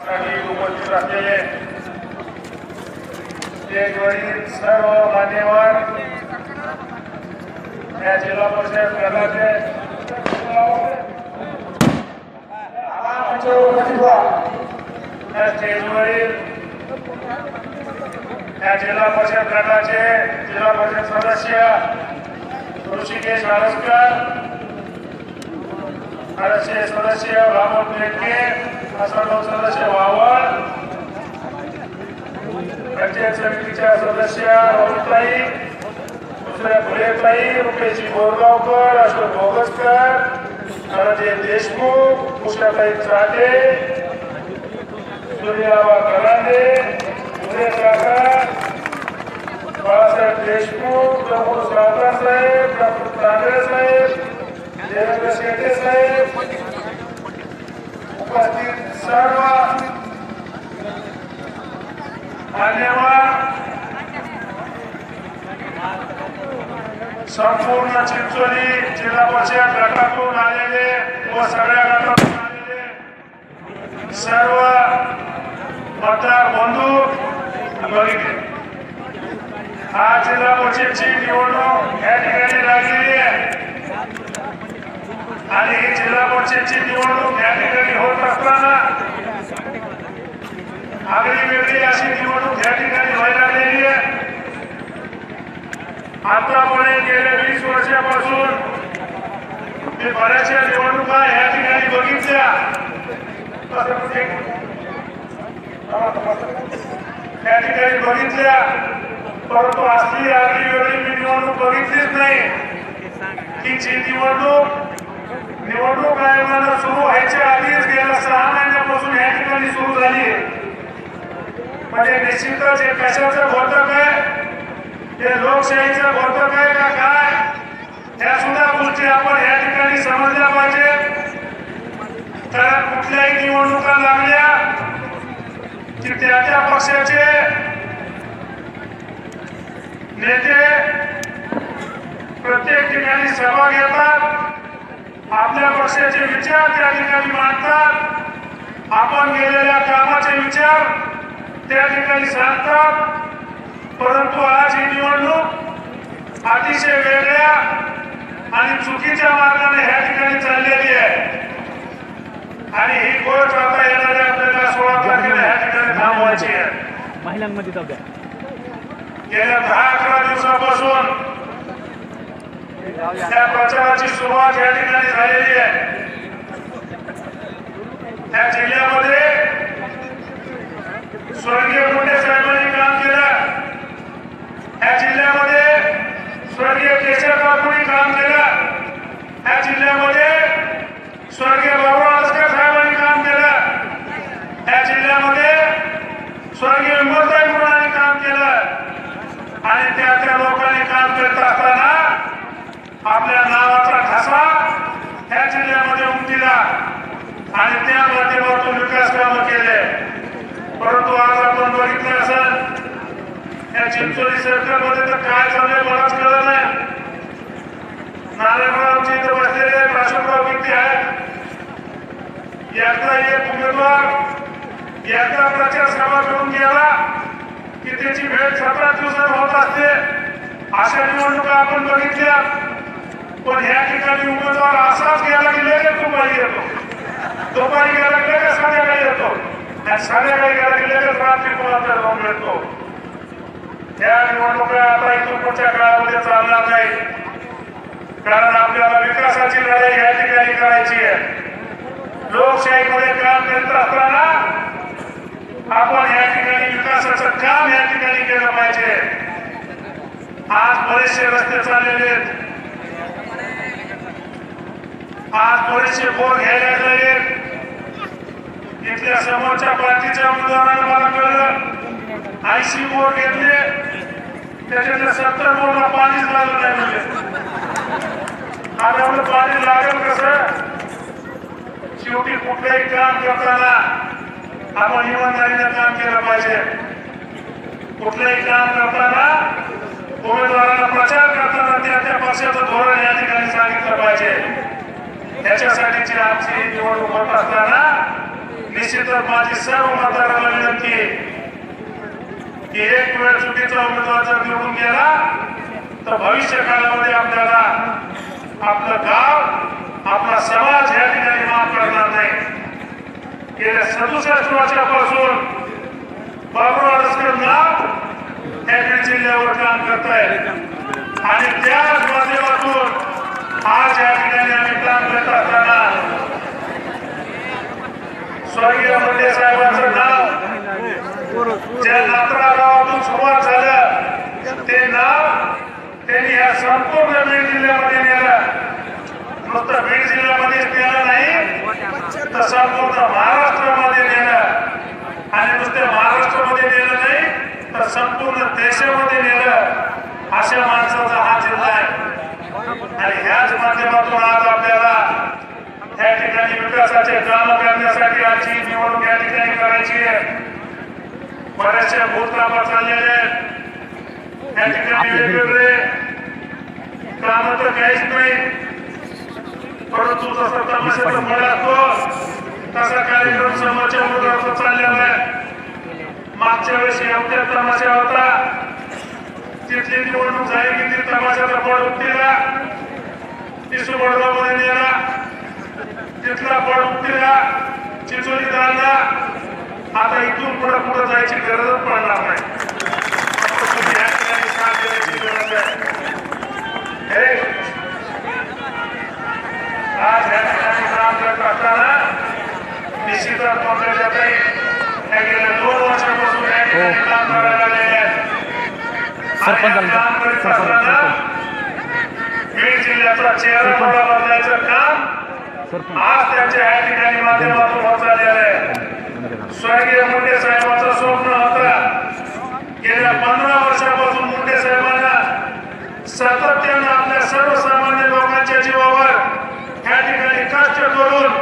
साठी उपस्थित असलेले स्टेजवरील सर्व मान्यवर या जिल्हा परिषद गटाचे या स्टेजवरील या जिल्हा परिषद गटाचे जिल्हा परिषद सदस्य ऋषिकेश आरसकर सदस्य सदस्य रामोद मेटके सर्व सदस्य वावळ. पंचायत समितीच्या सदस्य राहुलताई दुसऱ्या फुलेताई रुपेशी बोरगावकर अशोक भोगसकर धनंजय देशमुख उषाताई चाटे सूर्याबा करांडे सुरेश काका बाळासाहेब देशमुख प्रमोद सावकार साहेब डॉक्टर तांबे साहेब देवेंद्र शेटे साहेब. उपस्थित सर्व मान्यवर संपूर्ण चिंचोली जिल्हा परिषद गटातून आलेले व सगळ्या गटातून आलेले सर्व मतदार बंधू बघितले हा जिल्हा परिषदची निवडणूक या ठिकाणी लागलेली आहे. आणि ही जिल्हा परिषदची निवडणूक या ठिकाणी होत असताना आगळी वेगळी अशी निवडणूक या ठिकाणी व्हायला लागलेली आहे. आतापर्यंत गेल्या वीस वर्षापासून मी बऱ्याचशा निवडणुका या ठिकाणी बघितल्या. त्या ठिकाणी बघितल्या. परंतु असली आगळी वेगळी मी निवडणूक बघितलीच नाही. की जी निवडणूक निवडणूक आयोगाला सुरू व्हायच्या आधीच गेल्या सहा महिन्यापासून या ठिकाणी सुरू झाली आहे. म्हणजे निश्चितच हे कशाचं घोटक आहे? हे लोकशाहीचं घोटक आहे का काय? त्या सुद्धा गोष्टी आपण या ठिकाणी समजल्या पाहिजे. तर कुठल्याही निवडणुका लागल्या की त्या त्या पक्षाचे नेते प्रत्येक ठिकाणी सभा घेतात. आपल्या पक्षाचे विचार त्या ठिकाणी मांडतात. आपण गेलेल्या कामाचे विचार त्या ठिकाणी सांगतात. परंतु आज ही निवडणूक अतिशय वेगळ्या आणि चुकीच्या मार्गाने ह्या ठिकाणी चाललेली आहे. आणि ही गोष्ट आता येणाऱ्या आपल्याला सोळा तारखेला ह्या ठिकाणी थांबवायची आहे. महिलांमध्ये गेल्या दहा अकरा दिवसापासून त्या प्रचाराची सुरुवात या ठिकाणी झालेली आहे. त्या जिल्ह्यामध्ये स्वर्गीय मोठे साहेबांनी काम केलं. या जिल्ह्यामध्ये स्वर्गीय केशव काकूंनी काम केलं. या जिल्ह्यामध्ये स्वर्गीय बाबुराव आसकर साहेबांनी काम केलं. या जिल्ह्यामध्ये स्वर्गीय विमलताई मुलांनी काम केलं. आणि त्या त्या लोकांनी काम करत असताना आपल्या नावाचा ठसा त्या जिल्ह्यामध्ये उमटीला आणि त्या माध्यमातून विकास कामं केले. परंतु आज आपण बघितलं असेल या चिंचोली सरकारमध्ये तर काय चाललंय मलाच कळलं नाही. नारायणरावचे इथे बसलेले आहेत व्यक्ती आहेत. यातला एक उमेदवार यातला प्रचार सभा करून गेला की त्याची भेट सतरा दिवसात होत असते. अशा निवडणुका आपण बघितल्या. पण या ठिकाणी उमेदवार असाच गेला की लगेच दुपारी येतो. दुपारी गेला की लगेच संध्याकाळी येतो. त्या संध्याकाळी गेला की लगेच रात्री कोणाचा जाऊन मिळतो. त्या निवडणुका आता इथून पुढच्या काळामध्ये चालणार नाही कारण आपल्याला विकासाची लढाई या ठिकाणी करायची आहे. लोकशाहीमध्ये काम करत असताना आपण या ठिकाणी विकासाचं काम या ठिकाणी केलं पाहिजे. आज बरेचसे रस्ते चाललेले आहेत. आज बरेचसे बोर घ्यायला लागले इथल्या समोरच्या पार्टीच्या उमेदवाराला मला कळलं. आयसी बोर घेतले. त्याच्यातले सत्तर बोरला पाणीच लागलं नाही म्हणजे. आता एवढं पाणी लागेल कसं? शेवटी कुठलंही काम करताना आपण इमानदारीनं काम केलं पाहिजे. कुठलंही काम करताना उमेदवाराला प्रचार करताना त्या त्या पक्षाचं धोरण या ठिकाणी सांगितलं पाहिजे. त्याच्यासाठीची आमची निवडणूक होत असताना निश्चितच माझी सर्व मतदाराला विनंती आहे की एक वेळ चुकीचा उमेदवार जर निवडून गेला तर भविष्य काळामध्ये आपल्याला आपलं गाव आपला समाज या ठिकाणी माफ करणार नाही. गेल्या सदुसष्ट वर्षापासून बाबू आडसकर नाव या जिल्ह्यावर काम करत आहे आणि त्याच माध्यमातून आज या ठिकाणी करत असताना स्वर्गीय मुंडे साहेबांचं नाव. ज्या नात्रा गावातून सुरुवात झालं ते नाव त्यांनी या संपूर्ण बीड जिल्ह्यामध्ये नेलं. नुसतं बीड जिल्ह्यामध्येच नेलं नाही तर संपूर्ण महाराष्ट्रामध्ये नेलं. आणि नुसते महाराष्ट्रामध्ये नेलं नाही तर संपूर्ण देशामध्ये नेलं. अशा माणसाचा हा जिल्हा आहे. आणि ह्याच माध्यमातून आज ठिकाणी विकासाचे काम करण्यासाठी आजची निवडणूक या ठिकाणी करायची आहे. बऱ्याचशा भूतकामा चाललेले आहेत या ठिकाणी वेगवेगळे काम तर काहीच नाही. परंतु जसं तमाशाचा फळ असतो तसा कार्यक्रम समोरच्या मुद्द्यावर चाललेला आहे. मागच्या वेळेस एवढ्या तमाशा होता. तिथली निवडणूक झाली की ती तमाशाचा फळ उठलेला. टिसू मध्ये नेला. तिथला फळ उठलेला चिचोली झाला आता इथून पुढे पुढे जायची गरजच पडणार नाही. गरज हे. आज या ठिकाणी काम करत असताना निश्चितच पंकजा ताई या गेल्या दोन वर्षापासून या ठिकाणी काम करायला लागलेले आहेत. आणि हे काम करत असताना बीड जिल्ह्याचा चेहरा मोठा बदलायचं काम आज त्यांच्या या ठिकाणी माध्यमातून होत चाललेलं आहे. स्वर्गीय मुंडे साहेबांचं स्वप्न होता. गेल्या पंधरा वर्षापासून मुंडे साहेबांना सातत्यानं आपल्या सर्वसामान्य लोकांच्या जीवावर या ठिकाणी कष्ट करून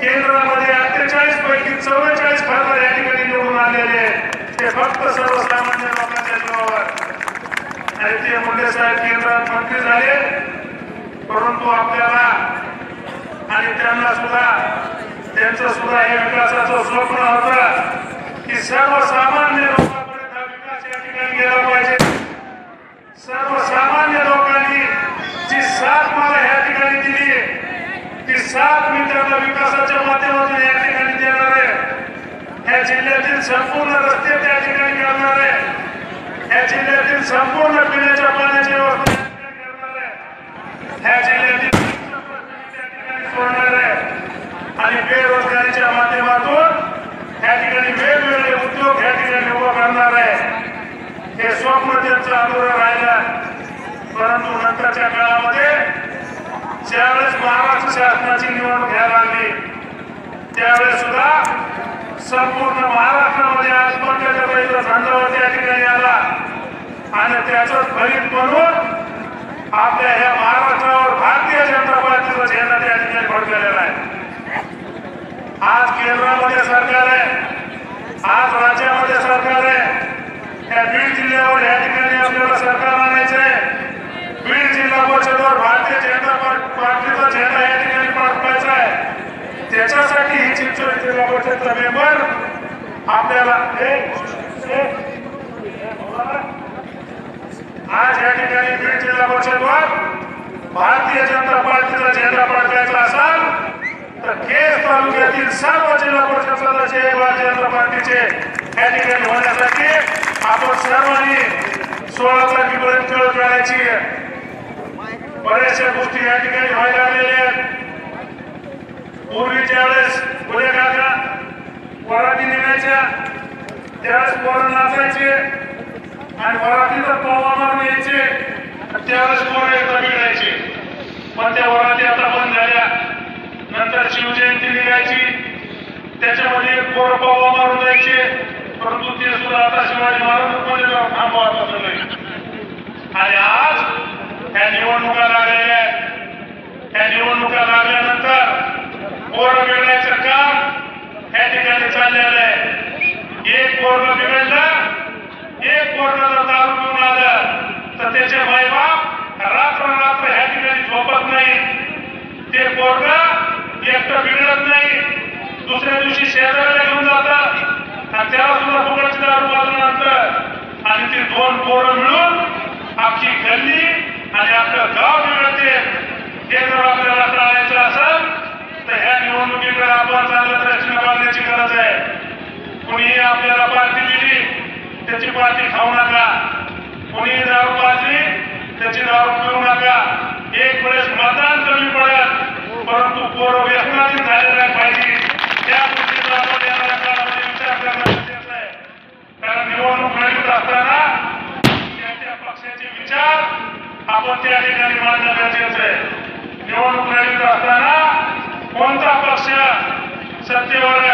केंद्रामध्ये अठ्ठेचाळीस पैकी चव्वेचाळीस खासदार या ठिकाणी निवडून आलेले ते फक्त सर्वसामान्य लोकांच्या जीवावर. आणि ते मुंडे साहेब केंद्रात मंत्री झाले. परंतु आपल्याला आणि त्यांना सुद्धा त्यांचं सुद्धा हे विकासाचं स्वप्न होत की सर्वसामान्य लोकांपर्यंत हा विकास या ठिकाणी गेला पाहिजे. सर्वसामान्य लोकांनी जी साथ मला या ठिकाणी दिली ती साथ मी त्यांना विकासाच्या माध्यमातून या ठिकाणी देणार आहे. या जिल्ह्यातील संपूर्ण रस्ते त्या ठिकाणी करणार आहे. या जिल्ह्यातील संपूर्ण पिण्याच्या पाण्याची व्यवस्था करणार आहे. ह्या जिल्ह्यात त्या ठिकाणी सोडणार आहे आणि बेरोजगारीच्या माध्यमातून या ठिकाणी वेगवेगळे उद्योग या ठिकाणी उभं करणार आहे. हे स्वप्न त्यांचं अधुरं राहिलं. परंतु नंतरच्या काळामध्ये ज्यावेळेस महाराष्ट्र शासनाची निवडणूक घ्यायला लागली त्यावेळेस सुद्धा संपूर्ण महाराष्ट्रामध्ये आज पंकजाबाईचा झंडावरती या ठिकाणी आला. आणि त्याचं फलित म्हणून आपल्या ह्या महाराष्ट्रावर भारतीय जनता पार्टीचा झेंडा त्या ठिकाणी फडकलेला आहे. आज केंद्रामध्ये सरकार आहे. आज राज्यामध्ये सरकार आहे. त्या बीड जिल्ह्यावर या ठिकाणी आपल्याला सरकार आणायचं आहे. बीड जिल्हा परिषदवर भारतीय जनता पार्टीचा झेंडा या ठिकाणी पाठवायचा आहे. त्याच्यासाठी ही चिंचोळी जिल्हा परिषदचा मेंबर आपल्याला हे आज या ठिकाणी बीड जिल्हा परिषदवर भारतीय जनता पार्टीचा झेंडा पाठवायचा असाल तर केस तालुक्यातील सर्व जिल्हा परिषद सदस्य भारतीय जनता पार्टीचे या ठिकाणी होण्यासाठी आपण सर्वांनी सोळा तारखेपर्यंत खेळ खेळायची. बऱ्याचशा गोष्टी या ठिकाणी व्हायला आलेल्या आहेत. पूर्वीच्या वेळेस फुले काका वराती निघायच्या. त्यावेळेस पोरं नाचायचे आणि वरातीचा पावा मारून यायचे. त्यावेळेस पोरं एकदा मिळायचे पण त्या वराती आता बंद झाल्या. नंतर शिवजयंती निघायची. त्याच्यामध्ये एक पावा मारून जायचे. परंतु ते सुद्धा आता शिवाजी महाराज जाऊन थांबवा आता आणि आज त्या निवडणुका लागलेल्या आहेत. ह्या निवडणुका लागल्यानंतर पोरं बिघडायचं काम ह्या ठिकाणी चाललेलं आहे. एक पोरं बिघडलं एक पोरं जर दारू घेऊन आलं तर त्याचे मायबाप रात्र रात्र ह्या ठिकाणी झोपत नाही ते पोरग एकटं बिघडत नाही. दुसऱ्या दिवशी शेजाऱ्याला घेऊन जातात आणि त्याला सुद्धा फुकटची दारू बाजून आणतात आणि ती दोन पोरं मिळून अख्खी गल्ली आणि आपलं गाव बिघडते. हे जर आपल्याला टाळायचं असेल तर ह्या निवडणुकीकडे आपण चांगलं दृष्टीने बांधण्याची गरज आहे. कुणीही आपल्याला पार्टी दिली त्याची पार्टी खाऊ नका. कुणी दारू पाजली त्याची दारू पिऊ नका. एक वेळेस मतदान कमी पडत परंतु पोरं व्यसनाधीन झाले नाही पाहिजे त्या गोष्टीचा आपण येणाऱ्या काळामध्ये विचार करणं गरजेचं आहे कारण निवडणूक लढवत असताना त्या पक्षाचे विचार आपण त्या ठिकाणी मांडणं गरजेचं आहे निवडणूक लढवत असताना कोणता पक्ष सत्तेवर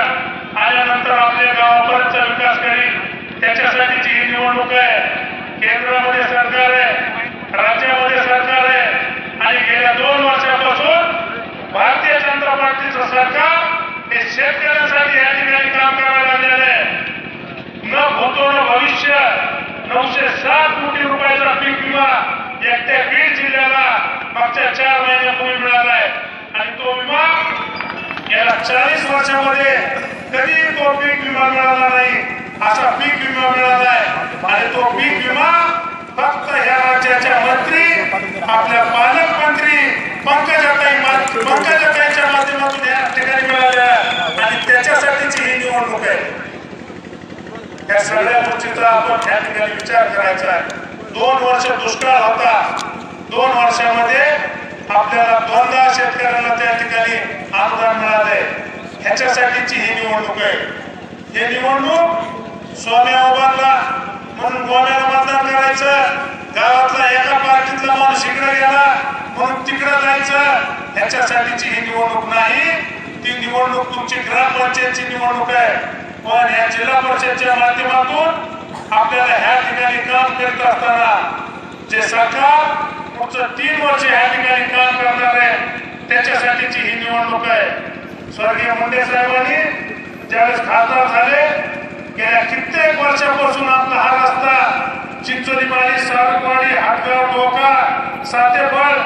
आल्यानंतर आपल्या गावापर्यंतचा विकास करील त्याच्यासाठीची ही निवडणूक आहे केंद्रामध्ये सरकार आहे राज्यामध्ये सरकार आहे आणि गेल्या दोन वर्षापासून भारतीय जनता पार्टीचं सरकार हे शेतकऱ्यांसाठी या ठिकाणी काम करायला लागलेलं आहे. न भूतो न भविष्य. नऊशे सात कोटी रुपयाचा पीक विमा एकट्या बीड जिल्ह्याला मागच्या चार महिन्यापूर्वी मिळाला आहे. आणि तो विमा गेल्या चाळीस वर्षामध्ये कधी तो पीक विमा मिळाला नाही. असा पीक विमा मिळाला आहे. आणि तो पीक विमा फक्त ह्या राज्याच्या मंत्री आपल्या पालकमंत्री पंकजाताई पंकजाताईच्या माध्यमातून या ठिकाणी मिळाल्या आणि त्याच्यासाठीची ही निवडणूक आहे. या सगळ्या गोष्टीचा आपण ह्या ठिकाणी विचार करायचा आहे. दोन वर्ष दुष्काळ होता. दोन वर्षामध्ये आपल्याला दोनदा शेतकऱ्यांना त्या ठिकाणी अनुदान मिळाले. ह्याच्यासाठीची ही निवडणूक आहे. ही निवडणूक स्वामी उभारला म्हणून गोव्याला मतदान करायचं. गावातला एका पार्टीतला माणूस इकडे गेला म्हणून तिकडे जायचं. ह्याच्यासाठीची ही निवडणूक नाही. ती निवडणूक तुमची ग्रामपंचायतची निवडणूक आहे. पण या जिल्हा परिषदच्या माध्यमातून आपल्याला ह्या ठिकाणी काम करीत असताना जे सरकार पुढचं तीन वर्ष ह्या ठिकाणी काम करणार आहे त्याच्यासाठीची ही निवडणूक आहे. स्वर्गीय मुंडे साहेबांनी ज्यावेळेस खासदार झाले गेल्या कित्येक वर्षापासून आपला हा रस्ता चिंचोलीवाडी सारकवाडी हातगाव डोका सातेफळ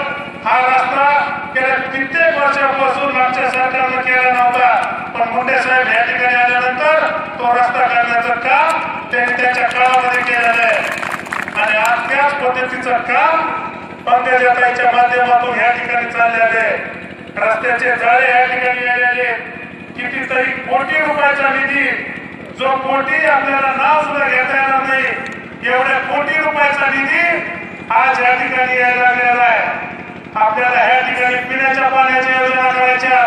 हा रस्ता गेल्या कित्येक वर्षापासून मागच्या सरकारनं केला नव्हता. पण मुंडे साहेब या ठिकाणी आल्यानंतर तो रस्ता करण्याचं काम त्यांनी त्याच्या काळामध्ये केलेलं आहे. आणि आज त्याच पद्धतीचं काम पंकजाताईच्या माध्यमातून या ठिकाणी चाललेले आहे. रस्त्याचे जाळे या ठिकाणी आलेले कितीतरी कोटी रुपयाचा निधी जो कोटी आपल्याला नाव सुद्धा घेता येणार नाही एवढ्या कोटी रुपयाचा निधी आज या ठिकाणी यायला लागलेला आहे. आपल्याला ह्या ठिकाणी पिण्याच्या पाण्याच्या योजना करायच्या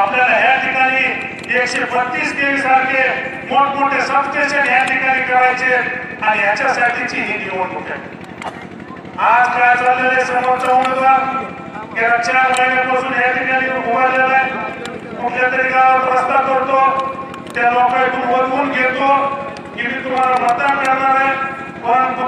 आपल्याला ह्या ठिकाणी एकशे बत्तीस केवी सारखे मोठमोठे सबस्टेशन या ठिकाणी करायचे आणि ह्याच्यासाठीची ही निवडणूक आहे. आज काय चाललेलं आहे समोरचा उमेदवार? गेल्या चार महिन्यापासून या ठिकाणी उभारलेला आहे. कुठल्या तरी गावात रस्ता करतो त्या लोकांकडून वरवून घेतो. की मी तुम्हाला मतदान करणार आहे. पण